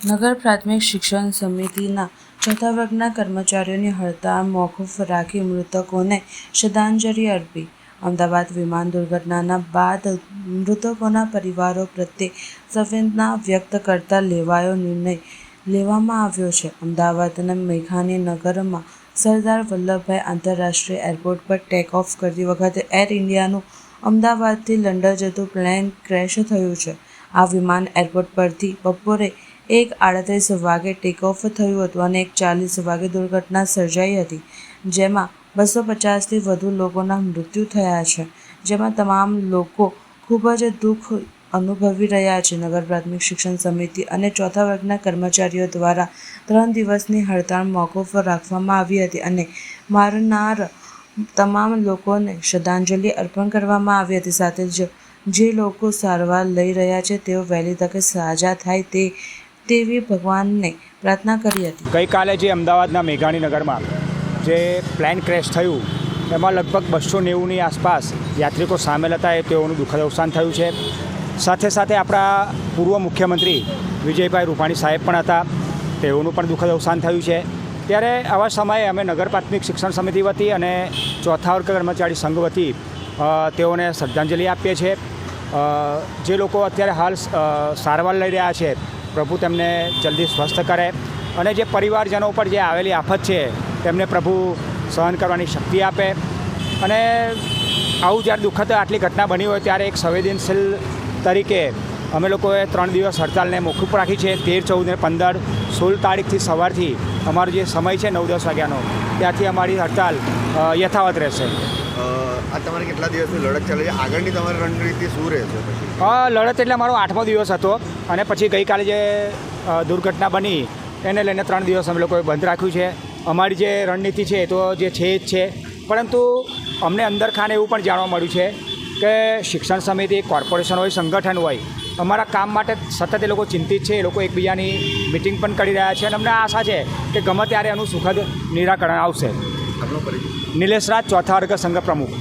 નગર પ્રાથમિક શિક્ષણ સમિતિના ચોથા વર્ગના કર્મચારીઓની હડતાળ, મોકૂફ રાખી મૃતકોને શ્રદ્ધાંજલિ અર્પી. અમદાવાદ વિમાન દુર્ઘટનાના બાદ મૃતકોના પરિવારો પ્રત્યે સંવેદના વ્યક્ત કરતા લેવાયો નિર્ણય લેવામાં આવ્યો છે. અમદાવાદના મેઘાણી નગરમાં સરદાર વલ્લભભાઈ આંતરરાષ્ટ્રીય એરપોર્ટ પર ટેક ઓફ કરતી વખતે એર ઇન્ડિયાનું અમદાવાદથી લંડન જતું પ્લેન ક્રેશ થયું છે. આ વિમાન એરપોર્ટ પરથી બપોરે એક આડત્રીસ વાગે ટેક ઓફ થયું હતું અને એક ચાલીસ વાગે દુર્ઘટના સર્જાઈ હતી, જેમાં બસો પચાસથી વધુ લોકોના મૃત્યુ થયા છે, જેમાં તમામ લોકો ખૂબ જ દુઃખ અનુભવી રહ્યા છે. નગર પ્રાથમિક શિક્ષણ સમિતિ અને ચોથા વર્ગના કર્મચારીઓ દ્વારા ત્રણ દિવસની હડતાળ મોકૂફ રાખવામાં આવી હતી અને મારનાર તમામ લોકોને શ્રદ્ધાંજલિ અર્પણ કરવામાં આવી હતી. સાથે જ જે લોકો સારવાર લઈ રહ્યા છે, તેઓ વહેલી તકે સાજા થાય તે તેવી ભગવાનને પ્રાર્થના કરી હતી. ગઈકાલે જે અમદાવાદના મેઘાણીનગરમાં જે પ્લેન ક્રેશ થયું, એમાં લગભગ બસો નેવુંની આસપાસ યાત્રિકો સામેલ હતા એ તેઓનું દુઃખદ અવસાન થયું છે. સાથે સાથે આપણા પૂર્વ મુખ્યમંત્રી વિજયભાઈ રૂપાણી સાહેબ પણ હતા, તેઓનું પણ દુઃખદ અવસાન થયું છે. ત્યારે આવા સમયે અમે નગર પ્રાથમિક શિક્ષણ સમિતિ વતી અને ચોથા વર્ગ કર્મચારી સંઘ વતી તેઓને શ્રદ્ધાંજલિ આપીએ છીએ. જે લોકો અત્યારે હાલ સારવાર લઈ રહ્યા છે પ્રભુ તેમને જલ્દી સ્વસ્થ કરે. અને જે પરિવારજનો ઉપર જે આવેલી આફત છે, તેમને પ્રભુ સહન કરવાની શક્તિ આપે. અને આવું જ્યારે દુઃખદ આટલી ઘટના બની હોય ત્યારે એક સંવેદનશીલ તરીકે અમે લોકોએ ત્રણ દિવસ હડતાલને મોકૂફ રાખી છે. તેર, ચૌદ ને પંદર, સોળ તારીખથી સવારથી અમારો જે સમય છે નવ, દસ વાગ્યાનો, ત્યાંથી અમારી હડતાલ યથાવત રહેશે. આ તમારે કેટલા દિવસની લડત ચાલે છે? આગળની તમારી રણનીતિ શું રહેશે પછી? લડત એટલે મારો આઠમો દિવસ હતો અને પછી ગઈકાલે જે દુર્ઘટના બની એને લઈને ત્રણ દિવસ અમે લોકોએ બંધ રાખ્યું છે. અમારી જે રણનીતિ છે એ તો જે છે જ છે. પરંતુ અમને અંદર ખાને એવું પણ જાણવા મળ્યું છે કે શિક્ષણ સમિતિ કોર્પોરેશન હોય સંગઠન હોય અમારા કામ માટે સતત એ લોકો ચિંતિત છે એ લોકો એકબીજાની મિટિંગ પણ કરી રહ્યા છે અને અમને આશા છે કે ગમે ત્યારે એનું સુખદ નિરાકરણ આવશે. નિલેશ રાજ ચોથા વર્ગ સંઘ પ્રમુખ.